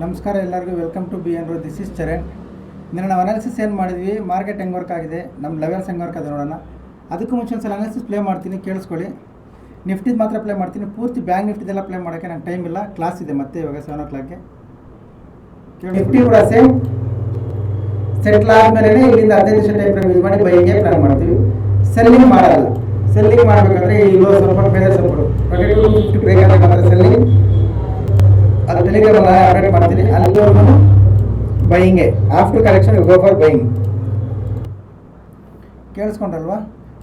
ನಮಸ್ಕಾರ ಎಲ್ಲರಿಗೂ welcome to B N row this is Charan ನಿನ್ನೆ ನಾವು ಅನಾಲಿಸಿಸ್ ಏನು ಮಾಡಿದ್ವಿ? ಮಾರ್ಕೆಟ್ ಹೆಂಗೆ ವರ್ಕ್ ಆಗಿದೆ. ನಮ್ಮ ಲೆವೆಲ್ಸ್ ಹೆಂಗೆ ವರ್ಕ್ ಆಗಿದೆ ನೋಡೋಣ. ಅದಕ್ಕೂ ಮುಂಚೆ ಒಂದು ಸಲ ಅನಾಲಿಸಿಸ್ ಪ್ಲೇ ಮಾಡ್ತೀನಿ, ಕೇಳಿಸ್ಕೊಳ್ಳಿ. ನಿಫ್ಟಿದು ಮಾತ್ರ ಪ್ಲೇ ಮಾಡ್ತೀನಿ. ಪೂರ್ತಿ ಬ್ಯಾಂಕ್ ನಿಫ್ಟಿದೆಲ್ಲ ಪ್ಲೇ ಮಾಡೋಕ್ಕೆ ನಂಗೆ ಟೈಮ್ ಇಲ್ಲ. ಕ್ಲಾಸ್ ಇದೆ ಮತ್ತೆ ಇವಾಗ ಸೆವೆನ್ ಓ ಕ್ಲಾಕ್ಗೆ ನಿಫ್ಟಿ ಕೂಡ ಸೇಮ್ ಸೆಟ್ಲ್ ಆದಮೇಲೆ ಇಲ್ಲಿಂದ ಹದಿನೈದು ನಿಮಿಷ ಟೈಮ್ ಯೂಸ್ ಮಾಡಿ ಬೈಗೆ ಪ್ಲಾನ್ ಮಾಡ್ತೀವಿ. ಸೆಲ್ಲಿಂಗ್ ಮಾಡಲ್ಲ. ಸೆಲ್ಲಿಂಗ್ ಮಾಡಬೇಕಾದ್ರೆ ಈ ಲೋ ಸಪೋರ್ಟ್ ಮೇಲೆ ಸಪೋರ್ಟ್ ಸೆಲ್ಲಿಂಗ್ ಅಪ್ಡೇಟ್ ಮಾಡ್ತೀನಿ. ಅಲ್ಲಿವರೆಗೂ ಬೈಯಿಂಗೆ after collection go for buying ಕೇಳಿಸ್ಕೊಂಡ್ರಲ್ವಾ?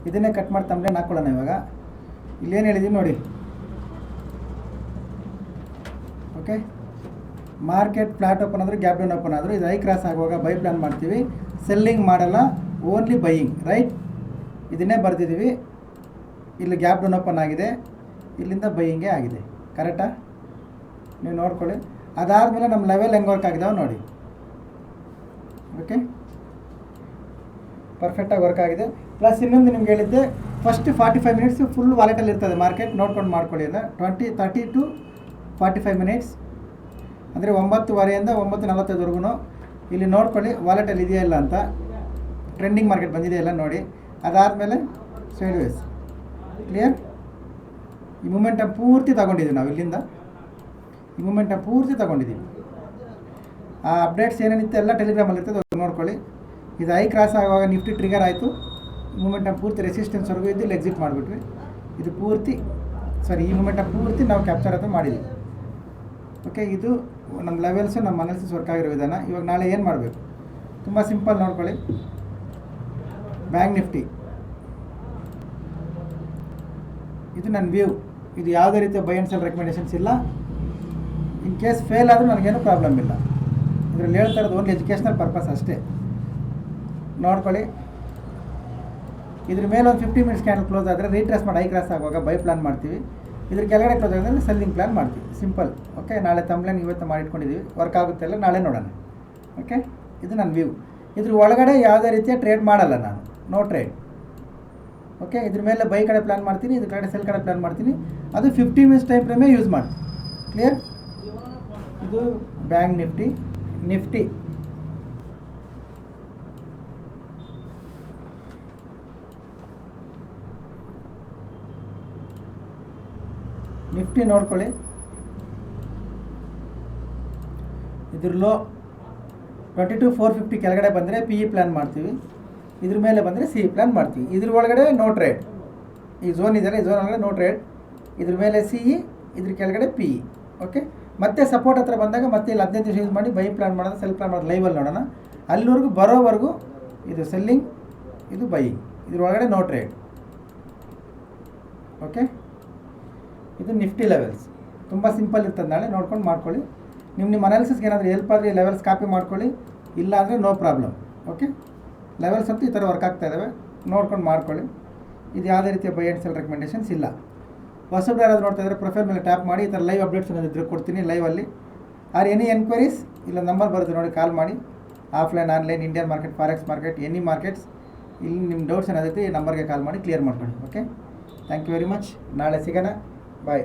ಇದನ್ನೇ ಕಟ್ ಮಾಡಿ ತಮ್ಮನೆ ಹಾಕ್ಕೊಳ್ಳೋಣ ಇವಾಗ. ಇಲ್ಲೇನು ಹೇಳಿದೀನಿ ನೋಡಿ. ಓಕೆ ಮಾರ್ಕೆಟ್ ಫ್ಲಾಟ್ ಓಪನ್ ಆದರೂ ಗ್ಯಾಪ್ ಡೌನ್ ಓಪನ್ ಆದರೂ, ಇದು ಐ ಕ್ರಾಸ್ ಆಗುವಾಗ ಬೈ ಪ್ಲಾನ್ ಮಾಡ್ತೀವಿ. ಸೆಲ್ಲಿಂಗ್ ಮಾಡಲ್ಲ ಓನ್ಲಿ ಬೈಯಿಂಗ್ ರೈಟ್ ಇದನ್ನೇ ಬರೆದಿದ್ದೀವಿ. ಇಲ್ಲಿ ಗ್ಯಾಪ್ ಡೌನ್ ಓಪನ್ ಆಗಿದೆ. ಇಲ್ಲಿಂದ ಬೈಯಿಂಗೇ ಆಗಿದೆ. ಕರೆಕ್ಟಾ ನೀವು ನೋಡ್ಕೊಳ್ಳಿ. ಅದಾದಮೇಲೆ ನಮ್ಮ ಲೆವೆಲ್ ಹೆಂಗೆ ವರ್ಕ್ ಆಗಿದಾವೆ ನೋಡಿ. ಓಕೆ ಪರ್ಫೆಕ್ಟಾಗಿ ವರ್ಕ್ ಆಗಿದೆ. ಪ್ಲಸ್ ಇನ್ನೊಂದು ನಿಮ್ಗೆ ಹೇಳಿದ್ದೆ first forty five minutes full ವಾಲೆಟಲ್ಲಿ ಇರ್ತದೆ ಮಾರ್ಕೆಟ್ ನೋಡ್ಕೊಂಡು ಮಾಡ್ಕೊಳ್ಳಿ ಅಲ್ಲ twenty thirty to forty five minutes ಅಂದರೆ ಒಂಬತ್ತುವರೆಯಿಂದ ಒಂಬತ್ತು ನಲವತ್ತೈದುವರೆಗೂ ಇಲ್ಲಿ ನೋಡ್ಕೊಳ್ಳಿ ವಾಲೆಟಲ್ಲಿ ಇದೆಯಾ ಇಲ್ಲ ಅಂತ. ಟ್ರೆಂಡಿಂಗ್ ಮಾರ್ಕೆಟ್ ಬಂದಿದೆಯಲ್ಲ ನೋಡಿ. ಅದಾದಮೇಲೆ ಸೈಡ್ ವೇಸ್ ಕ್ಲಿಯರ್ ಈ ಮೂಮೆಂಟಮ್ ಪೂರ್ತಿ ತಗೊಂಡಿದ್ದೀವಿ ನಾವು ಇಲ್ಲಿಂದ. ಈ ಮೂಮೆಂಟ್ನ ಪೂರ್ತಿ ತಗೊಂಡಿದ್ದೀವಿ ಆ ಅಪ್ಡೇಟ್ಸ್ ಏನೇನಿತ್ತು ಎಲ್ಲ ಟೆಲಿಗ್ರಾಮಲ್ಲಿ ಅದು ನೋಡ್ಕೊಳ್ಳಿ. ಇದು ಐ ಕ್ರಾಸ್ ಆಗುವಾಗ ನಿಫ್ಟಿ ಟ್ರಿಗರ್ ಆಯಿತು. ಮೂಮೆಂಟ್ನ ಪೂರ್ತಿ ರೆಸಿಸ್ಟೆನ್ಸ್ ರೆಸಿಸ್ಟೆನ್ಸ್ವರೆಗೂ ಇದ್ದು ಇಲ್ಲಿ ಎಕ್ಸಿಟ್ ಮಾಡಿಬಿಟ್ವಿ. ಇದು ಪೂರ್ತಿ ಸಾರಿ ಈ ಮೂಮೆಂಟ್ನ ಪೂರ್ತಿ ನಾವು ಕ್ಯಾಪ್ಚರ್ ಅಂತ ಮಾಡಿದ್ವಿ. ಓಕೆ ಇದು ನಮ್ಮ ಲೆವೆಲ್ಸು ನಮ್ಮ ಅನಾಲಿಸಿಸ್ ವರ್ಕ್ ಆಗಿರೋ ವಿಧಾನ. ಇವಾಗ ನಾಳೆ ಏನು ಮಾಡಬೇಕು? ತುಂಬ ಸಿಂಪಲ್ ನೋಡ್ಕೊಳ್ಳಿ. ಬ್ಯಾಂಕ್ ನಿಫ್ಟಿ ಇದು ನನ್ನ ವ್ಯೂ ಇದು ಯಾವುದೇ ರೀತಿಯ ಬೈ ಆ್ಯಂಡ್ ಸೆಲ್ ರೆಕಮೆಂಡೇಷನ್ಸ್ ಇಲ್ಲ. ಇನ್ ಕೇಸ್ ಫೇಲ್ ಆದರೂ ನನಗೇನು ಪ್ರಾಬ್ಲಮ್ ಇಲ್ಲ. ಇದರಲ್ಲಿ ಹೇಳ್ತಾ ಇರೋದು ಓನ್ಲಿ ಎಜುಕೇಷ್ನಲ್ ಪರ್ಪಸ್ ಅಷ್ಟೇ. ನೋಡ್ಕೊಳ್ಳಿ. ಇದ್ರ ಮೇಲೆ ಒಂದು ಫಿಫ್ಟಿ ಮಿನಿಟ್ಸ್ ಕ್ಯಾಂಡಲ್ ಕ್ಲೋಸ್ ಆದರೆ ರೀಟ್ರೆಸ್ ಮಾಡಿ ಐ ಕ್ರಾಸ್ ಆಗುವಾಗ ಬೈ ಪ್ಲಾನ್ ಮಾಡ್ತೀವಿ. ಇದ್ರ ಕೆಳಗಡೆ ಕ್ಲೋಸ್ ಆಗಿದ್ರೆ ಸೆಲ್ಲಿಂಗ್ ಪ್ಲಾನ್ ಮಾಡ್ತೀವಿ. ಸಿಂಪಲ್ ಓಕೆ ನಾಳೆ ತಮ್ಲೇನ್ ಇವತ್ತು ಮಾಡಿಟ್ಕೊಂಡಿದ್ದೀವಿ ವರ್ಕ್ ಆಗುತ್ತೆ ಅಲ್ಲ, ನಾಳೆ ನೋಡೋಣ. ಓಕೆ ಇದು ನನ್ನ ವ್ಯೂ ಇದ್ರ ಒಳಗಡೆ ಯಾವುದೇ ರೀತಿಯ ಟ್ರೇಡ್ ಮಾಡಲ್ಲ ನಾನು. ನೋ ಟ್ರೇಡ್ ಓಕೆ ಇದ್ರ ಮೇಲೆ ಬೈ ಕಡೆ ಪ್ಲಾನ್ ಮಾಡ್ತೀನಿ, ಇದ್ರ ಕಡೆ ಸೆಲ್ ಕಡೆ ಪ್ಲಾನ್ ಮಾಡ್ತೀನಿ. ಅದು ಫಿಫ್ಟಿ ಮಿನಿಟ್ಸ್ ಟೈಮ್ ಫ್ರೇಮೇ ಯೂಸ್ ಮಾಡ್ತೀನಿ ಕ್ಲಿಯರ್ ಇದು ಬ್ಯಾಂಕ್ ನಿಫ್ಟಿ ನಿಫ್ಟಿ. ನಿಫ್ಟಿ ನೋಡ್ಕೊಳ್ಳಿ. ಇದ್ರ low twenty two four fifty ಕೆಳಗಡೆ ಬಂದರೆ ಪಿ ಇ ಪ್ಲ್ಯಾನ್ ಮಾಡ್ತೀವಿ. ಇದ್ರ ಮೇಲೆ ಬಂದರೆ ಸಿ ಪ್ಲ್ಯಾನ್ ಮಾಡ್ತೀವಿ. ಇದ್ರ ಒಳಗಡೆ ನೋ ಟ್ರೇಡ್ ಈ ಝೋನ್ ಇದೆಯಲ್ಲ, ಈ ಝೋನ್ ಒಳಗಡೆ ನೋ ಟ್ರೇಡ್ ಇದ್ರ ಮೇಲೆ ಸಿ ಇ ಇದ್ರ ಕೆಳಗಡೆ ಪಿ ಇ ಓಕೆ ಮತ್ತೆ ಸಪೋರ್ಟ್ ಹತ್ರ ಬಂದಾಗ ಮತ್ತೆ ಇಲ್ಲಿ ಹದಿನೈದು ದಿವಸ ಯೂಸ್ ಮಾಡಿ ಬೈ ಪ್ಲಾನ್ ಮಾಡೋದು ಸೆಲ್ ಪ್ಲಾನ್ ಮಾಡೋದು ಲೈವಲ್ಲಿ ನೋಡೋಣ. ಅಲ್ಲಿವರೆಗೂ ಬರೋವರೆಗೂ ಇದು ಸೆಲ್ಲಿಂಗ್ ಇದು ಬೈಯಿಂಗ್ ಇದ್ರ ಒಳಗಡೆ ನೋ ಟ್ರೇಡ್ ಓಕೆ ಇದು ನಿಫ್ಟಿ ಲೆವೆಲ್ಸ್ ತುಂಬ ಸಿಂಪಲ್ ಇರ್ತದೆ ನಾಳೆ, ನೋಡ್ಕೊಂಡು ಮಾಡ್ಕೊಳ್ಳಿ. ನಿಮ್ಮ ನಿಮ್ಮ ಅನಾಲಿಸಿಸ್ಗೆ ಏನಾದರೂ ಹೆಲ್ಪ್ ಆದರೆ ಲೆವೆಲ್ಸ್ ಕಾಪಿ ಮಾಡ್ಕೊಳ್ಳಿ. ಇಲ್ಲ ಅಂದರೆ ನೋ ಪ್ರಾಬ್ಲಮ್ ಓಕೆ ಲೆವೆಲ್ಸ್ ಅಂತೂ ಈ ಥರ ವರ್ಕ್ ಆಗ್ತಾ ಇದ್ದಾವೆ ನೋಡ್ಕೊಂಡು ಮಾಡ್ಕೊಳ್ಳಿ. ಇದು ಯಾವುದೇ ರೀತಿಯ ಬೈ ಆ್ಯಂಡ್ ಸೆಲ್ ರೆಕಮೆಂಡೇಷನ್ಸ್ ಇಲ್ಲ. ಹೊಸಬ್ರು ಯಾರಾದ್ರು ನೋಡ್ತಾ ಇದ್ದಾರೆ ಪ್ರೊಫೈಲ್ ಮೇಲೆ ಟ್ಯಾಪ್ ಮಾಡಿ ಈ ಥರ ಲೈವ್ ಅಪ್ಡೇಟ್ಸ್ ಏನಾದ್ರು ಕೊಡ್ತೀನಿ ಲೈವಲ್ಲಿ ಆರ್ ಎನಿ ಎನ್ಕ್ವೈರೀಸ್ ಇಲ್ಲ ನಂಬರ್ ಬರುತ್ತೆ ನೋಡಿ ಕಾಲ್ ಮಾಡಿ. Offline online Indian market forex market any markets ಇಲ್ಲಿ ನಿಮ್ಮ ಡೌಟ್ಸ್ ಏನಾದೈತೆ ಈ ನಂಬರ್ಗೆ ಕಾಲ್ ಮಾಡಿ ಕ್ಲಿಯರ್ ಮಾಡ್ಕೊಳ್ಳಿ okay thank you very much ನಾಳೆ ಸಿಗೋಣ. ಬಾಯ್